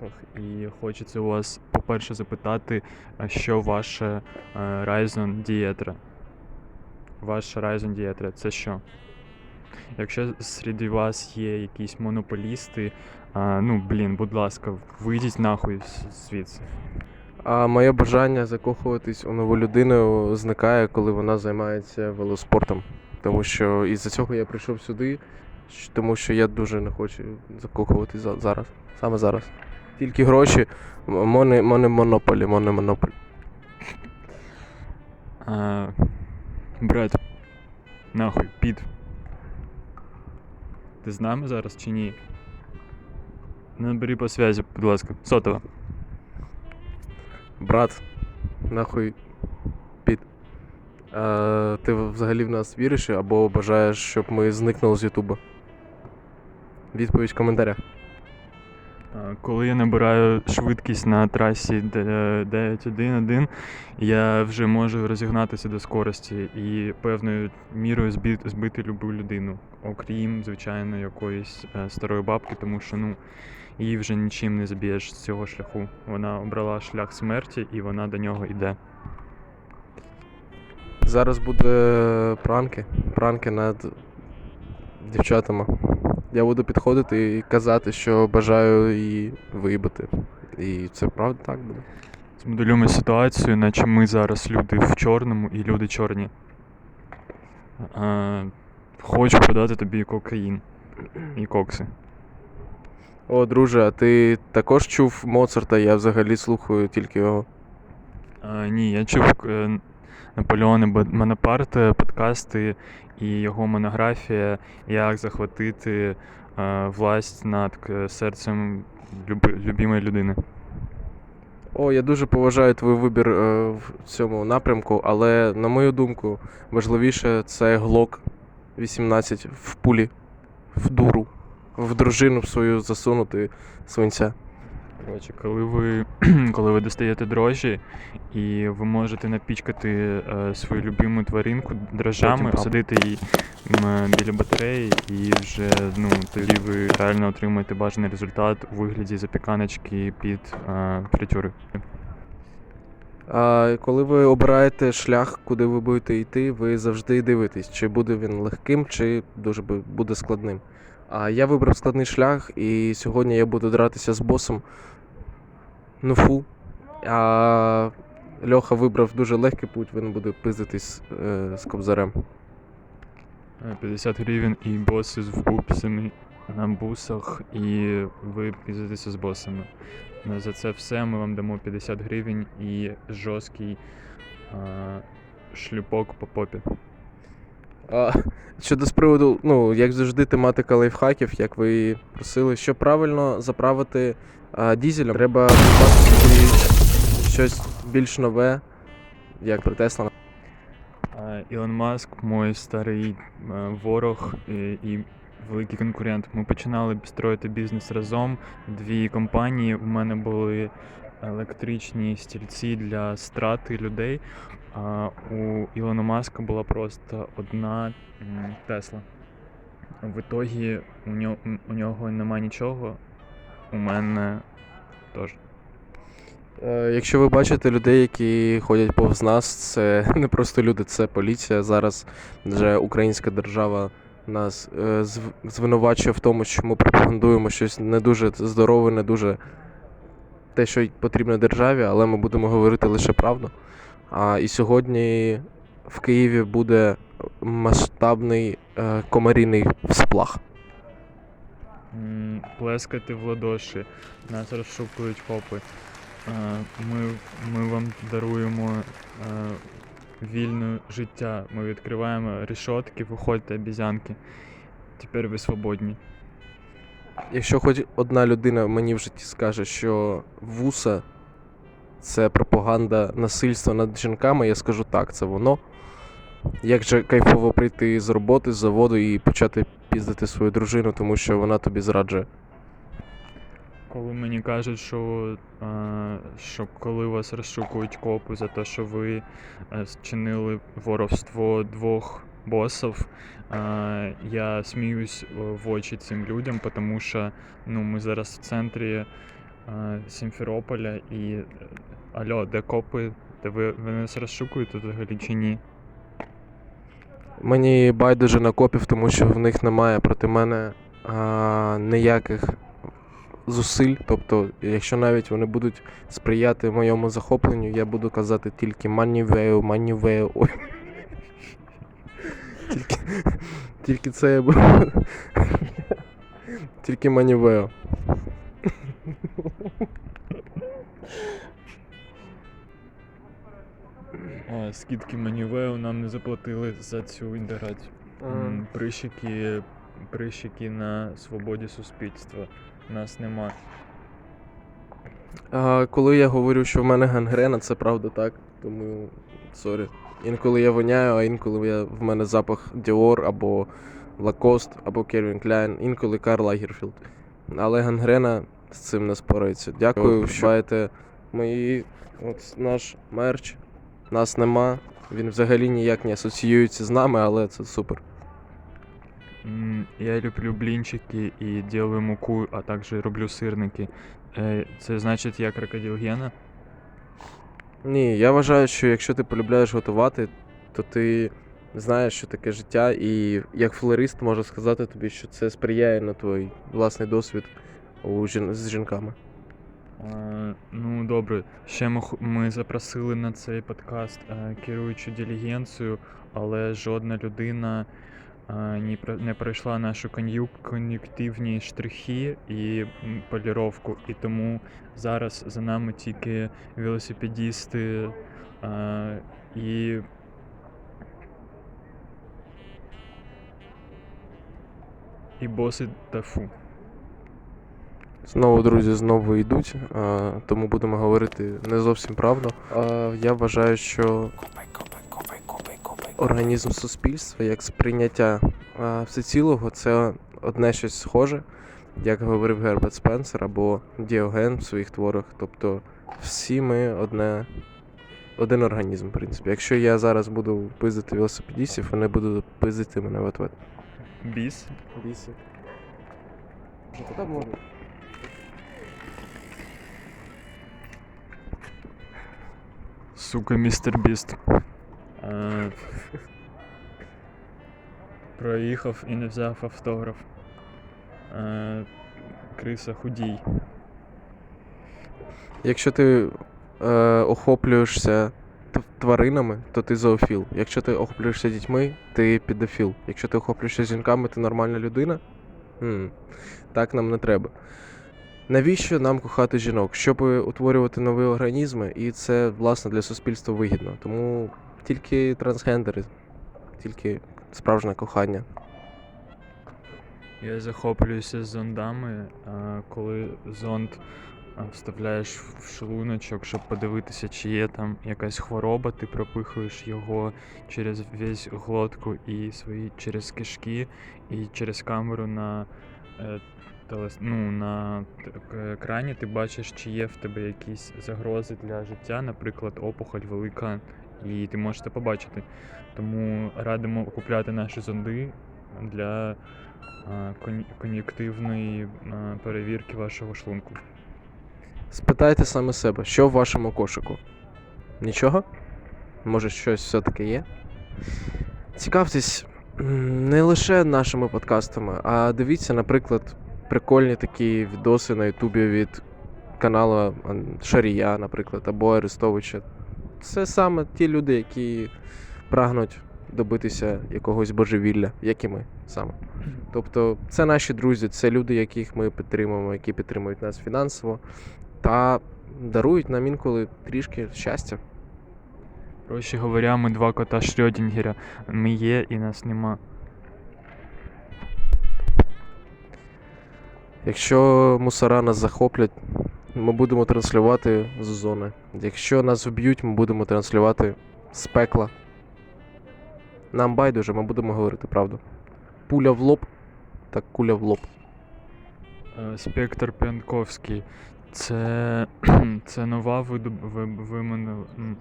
Гонках і хочеться у вас, по-перше, запитати, що ваше е, Ryzen Dietra? Ваш Ryzen Dietra це що? Якщо серед вас є якісь монополісти, ну блін, будь ласка, вийдіть нахуй звідси. А моє бажання закохуватись у нову людину зникає, коли вона займається велоспортом. Тому що із-за цього я прийшов сюди, тому що я дуже не хочу закохуватись зараз. Саме зараз. Тільки гроші, моне, монополі, моне монополі. А, брат, нахуй, під. Ти з нами зараз чи ні? Набери по связі, будь ласка. Сотова. Брат, нахуй під. А, ти взагалі в нас віриш або бажаєш, щоб ми зникнули з Ютуба? Відповідь в коментарях. А, Коли я набираю швидкість на трасі Д- 9.1.1, я вже можу розігнатися до скорості і певною мірою збити, любу людину, окрім, звичайно, якоїсь е, старої бабки, тому що ну, її вже нічим не заб'єш з цього шляху. Вона обрала шлях смерті і вона до нього йде. Зараз буде пранки. Пранки над дівчатами. Я буду підходити і казати, що бажаю її виїбати. І це правда так буде. Змоделюємо ситуацію, наче ми зараз люди в чорному і люди чорні. А, хочу продати тобі кокаїн і кокси. О, друже, а ти також чув Моцарта, я взагалі слухаю тільки його. А, ні, я чув е, Наполеона Бо- Бонапарта, подкасти і його монографія Як захватити е, власть над е, серцем люби, любимої людини. О, я дуже поважаю твій вибір е, в цьому напрямку, але на мою думку, важливіше це глок 18 в пулі, в дуру, в дружину свою засунути свинця. Коротше, коли ви, коли ви достаєте дрожжі і ви можете напічкати е, свою любиму тваринку дрожжами, посадити її біля батареї, і вже ну, тоді ви реально отримаєте бажаний результат у вигляді запіканочки під е, фритюри. А коли ви обираєте шлях, куди ви будете йти, ви завжди дивитесь, чи буде він легким, чи дуже буде складним. А я вибрав складний шлях, і сьогодні я буду дратися з босом. Ну фу. А Льоха вибрав дуже легкий путь, він буде пиздитись е, з кобзарем. Е, 50 гривень і боси з бусами на бусах, і ви пізитеся з босами. За це все ми вам дамо 50 гривень і жорсткий е, шлюпок по попі. А, щодо з приводу, ну, як завжди, тематика лайфхаків, як ви просили, що правильно заправити а, дізелем, треба придбати щось більш нове, як при Тесла. Ілон Маск, мой старий е, ворог і, і великий конкурент. Ми починали строїти бізнес разом. Дві компанії. У мене були електричні стільці для страти людей. А у Ілона Маска була просто одна Тесла. В ітогі у нього, у нього немає нічого. У мене теж. Е, Якщо ви бачите людей, які ходять повз нас, це не просто люди, це поліція. Зараз вже українська держава нас е, звинувачує в тому, що ми пропагандуємо щось не дуже здорове, не дуже те, що потрібно державі, але ми будемо говорити лише правду. А і сьогодні в Києві буде масштабний е, комарійний сплах. Плескати в ладоші, нас розшукують копи. Е, Ми, ми вам даруємо е, вільне життя. Ми відкриваємо рішотки, виходьте обізянки. Тепер ви свободні. Якщо хоч одна людина мені в житті скаже, що вуса це пропаганда насильства над жінками, я скажу так, це воно. Як же кайфово прийти з роботи, з заводу і почати піздити свою дружину, тому що вона тобі зраджує. Коли мені кажуть, що, е, що коли вас розшукують копи за те, що ви е, зчинили воровство двох боссов. Я сміюсь е, в очі цим людям, тому що ну, ми зараз в центрі Сімферополя і. е, Алло, де копи? Де ви, ви нас розшукуєте взагалі чи ні? Мені байдуже на копів, тому що в них немає проти мене а, ніяких зусиль. Тобто, якщо навіть вони будуть сприяти моєму захопленню, я буду казати тільки манівею, манівею. Тільки, тільки це я буду. Тільки манівею. О, скидки Манівео нам не заплатили за цю інтеграцію. М, Прищики, прищики на свободі суспільства. Нас нема. А, коли я говорю, що в мене гангрена, це правда так. Тому сорі. Інколи я воняю, а інколи я, в мене запах Dior або Lacoste, або Calvin Klein, інколи Карл Лагерфілд. Але гангрена з цим не спорається. Дякую, що маєте мої от наш мерч. Нас нема. Він взагалі ніяк не асоціюється з нами, але це супер. Я люблю блінчики і ділаю муку, а також роблю сирники. Е, Це значить я крокодил Гена? Ні, я вважаю, що якщо ти полюбляєш готувати, то ти знаєш, що таке життя, і як флорист можу сказати тобі, що це сприяє на твій власний досвід у жін... з жінками. Е, Ну, добре. Ще ми, ми запросили на цей подкаст е, керуючу дилігенцію, але жодна людина не пройшла нашу кон'юктивні штрихи і поліровку. І тому зараз за нами тільки велосипедісти і. І боси тафу. Знову, друзі, знову йдуть, а, тому будемо говорити не зовсім правду. Я вважаю, що організм суспільства як сприйняття всецілого це одне щось схоже, як говорив Герберт Спенсер або Діоген в своїх творах. Тобто всі ми одне, один організм, в принципі. Якщо я зараз буду пиздити велосипедістів, вони будуть пиздити мене в ответ. Біс. Бісі. Сука, містер Біст. Е, Проїхав і не взяв автограф. Е, Криса худій. Якщо ти е, охоплюєшся тваринами, то ти зоофіл. Якщо ти охоплюєшся дітьми, ти підофіл. Якщо ти охоплюєшся жінками, ти нормальна людина. Хм, так нам не треба. Навіщо нам кохати жінок? Щоб утворювати нові організми, і це власне для суспільства вигідно. Тому тільки трансгендери, тільки справжнє кохання. Я захоплююся зондами, коли зонд вставляєш в шлуночок, щоб подивитися, чи є там якась хвороба, ти пропихуєш його через весь глотку і свої через кишки, і через камеру на, е, ну, на екрані ти бачиш, чи є в тебе якісь загрози для життя, наприклад, опухоль велика, і ти можеш це побачити. Тому радимо купляти наші зонди для кон'юктивної перевірки вашого шлунку. Спитайте саме себе, що в вашому кошику? Нічого? Може, щось все-таки є? Цікавтесь не лише нашими подкастами, а дивіться, наприклад, прикольні такі відоси на Ютубі від каналу Шарія, наприклад, або Арестовича. Це саме ті люди, які прагнуть добитися якогось божевілля, як і ми саме. Тобто, це наші друзі, це люди, яких ми підтримуємо, які підтримують нас фінансово та дарують нам інколи трішки щастя. Проще говоря, ми два кота Шрёдінгера. Ми є і нас нема. Якщо мусора нас захоплять, ми будемо транслювати з зони. Якщо нас вб'ють, ми будемо транслювати з пекла. Нам байдуже, ми будемо говорити правду. Пуля в лоб, так куля в лоб. Е, Спектр Пянковський. Це, це нова видоб- ви-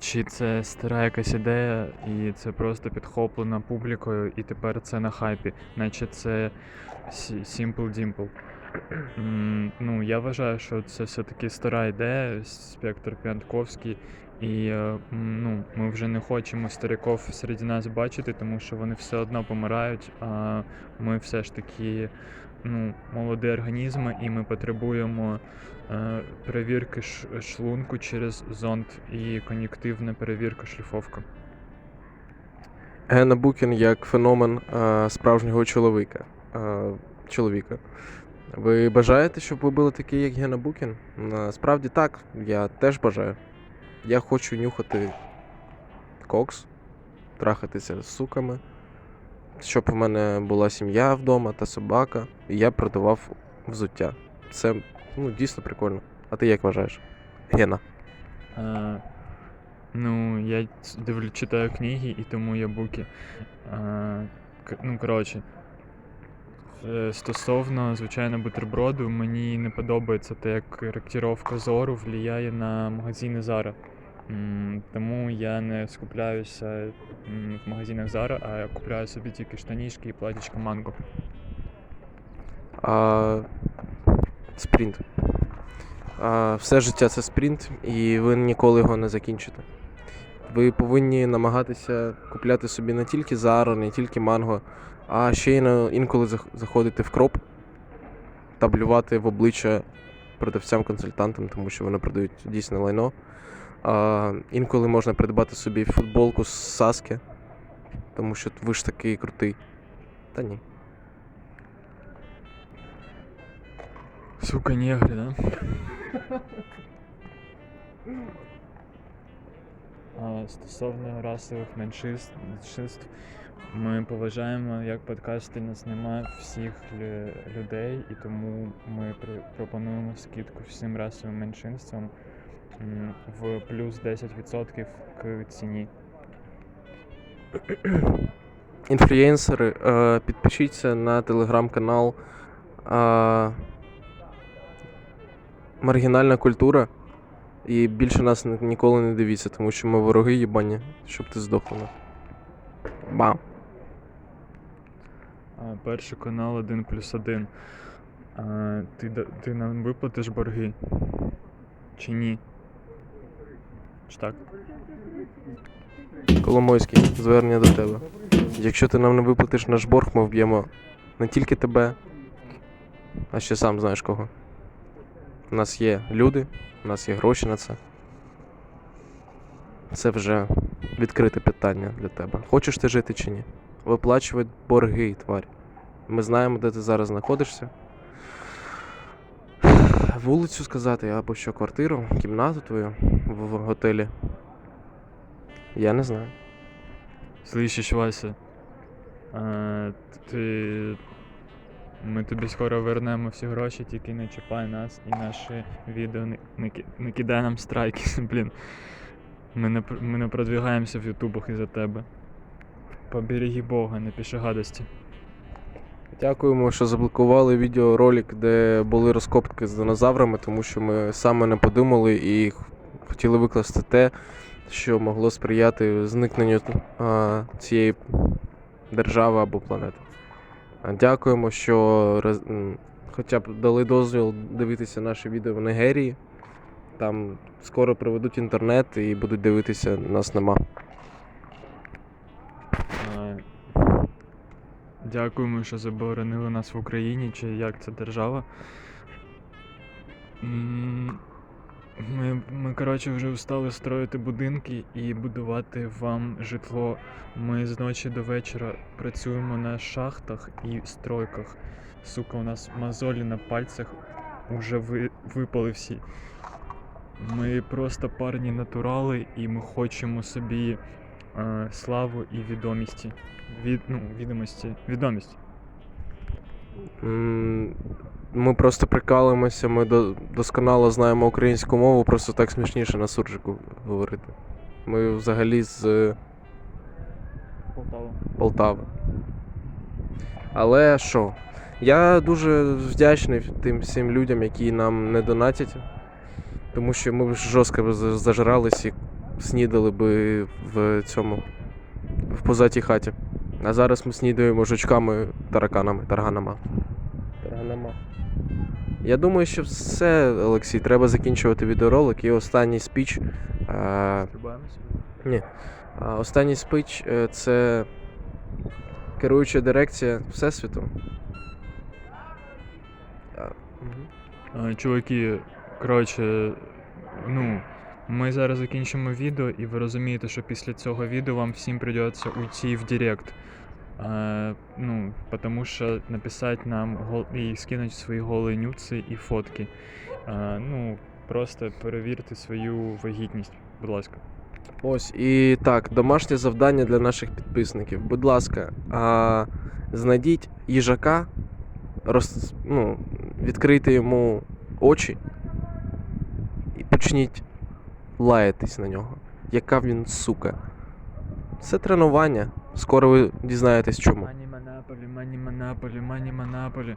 Чи це стара якась ідея, і це просто підхоплено публікою, і тепер це на хайпі, наче це Simple Dimple. Ну, я вважаю, що це все-таки стара ідея, спектр Піантковський. І е, ну, ми вже не хочемо стариків серед нас бачити, тому що вони все одно помирають. А ми все ж таки ну, молоді організми, і ми потребуємо е, перевірки шлунку через зонд і кон'юктивна перевірка шліфовка. Гена Букін як феномен е, справжнього чоловіка. Е, чоловіка. Ви бажаєте, щоб ви були такі, як Гена Букін? Насправді так, я теж бажаю. Я хочу нюхати кокс, трахатися з суками, щоб в мене була сім'я вдома та собака, і я продавав взуття. Це ну, дійсно прикольно. А ти як вважаєш? Гена. Е, ну, я дивлю, читаю книги, і тому я буки. Е, к- ну, коротше. Е, Стосовно, звичайно, бутерброду, мені не подобається те, як коректировка зору впливає на магазини Zara. Тому я не скупляюся в магазинах Zara, а я купляю собі тільки штанішки і платічко манго. А, спринт. Все життя це спринт, і ви ніколи його не закінчите. Ви повинні намагатися купляти собі не тільки Zara, не тільки манго, а ще й інколи заходити в кроп та блювати в обличчя продавцям-консультантам, тому що вони продають дійсне лайно. А, інколи можна придбати собі футболку з Саски, тому що ви ж такий крутий. Та ні. Сука, негри, да? Стосовно расових меншинств, меншинств, ми поважаємо, як подкасти нас немає всіх людей, і тому ми пропонуємо скидку всім расовим меншинствам в плюс 10% к ціні. Інфлюєнсери, е, підпишіться на телеграм-канал е, Маргінальна культура. І більше нас ніколи не дивіться, тому що ми вороги їбані, щоб ти здохла. Бам. Перший канал 1 плюс 1. А, ти, ти нам виплатиш борги? Чи ні? Чи так? Коломойський, звернення до тебе. Якщо ти нам не виплатиш наш борг, ми вб'ємо не тільки тебе, а ще сам знаєш кого. У нас є люди, у нас є гроші на це. Це вже відкрите питання для тебе. Хочеш ти жити чи ні? Виплачувати борги, тварь. Ми знаємо, де ти зараз знаходишся. Вулицю сказати, або що квартиру, кімнату твою в готелі. Я не знаю. Слышиш, Вася? А, ти... Ми тобі скоро вернемо всі гроші, тільки не чіпай нас і наші відео не, не, не кидай нам страйки, блін. Ми не, ми не продвигаємося в ютубах із-за тебе. Поберіги Бога, не пиши гадості. Дякуємо, що заблокували відеоролик, де були розкопки з динозаврами, тому що ми саме не подумали і хотіли викласти те, що могло сприяти зникненню а, цієї держави або планети. Дякуємо, що роз- хоча б дали дозвіл дивитися наші відео в Нігерії. Там скоро приведуть інтернет і будуть дивитися, нас нема. Дякуємо, що заборонили нас в Україні, чи як це держава. Ми, ми коротше, вже устали строїти будинки і будувати вам житло. Ми з ночі до вечора працюємо на шахтах і стройках. Сука, у нас мозолі на пальцях вже ви, випали всі. Ми просто парні натурали, і ми хочемо собі е, славу і відомісті. Від, ну, відомості. Відомість. Ми просто прикалуємося, ми досконало знаємо українську мову, просто так смішніше на суржику говорити. Ми взагалі з е, Полтава. Полтави. Але що? Я дуже вдячний тим всім людям, які нам не донатять, тому що ми б жорстко зажрались і снідали би в цьому в позатій хаті. А зараз ми снідаємо жучками, тараканами, тарганами. Тарганама. Я думаю, що все, Олексій, треба закінчувати відеоролик. І останній спіч. Е, Стрибаємося? ні. А останній спич е, це керуюча дирекція Всесвіту. А, Чуваки, коротше, ну, ми зараз закінчимо відео, і ви розумієте, що після цього відео вам всім придеться уйти в Директ. Е, ну, потому що написать нам гол... і скинуть свої голі нюци і фотки. Е, ну, просто перевірте свою вагітність, будь ласка. Ось і так, домашнє завдання для наших підписників. Будь ласка, а, знайдіть їжака, роз, ну, відкрийте йому очі і почніть лаятись на нього. Яка він сука. Це тренування. Скоро ви дізнаєтесь чому. Мані Манаполі, мані Манаполі, мані Монополі.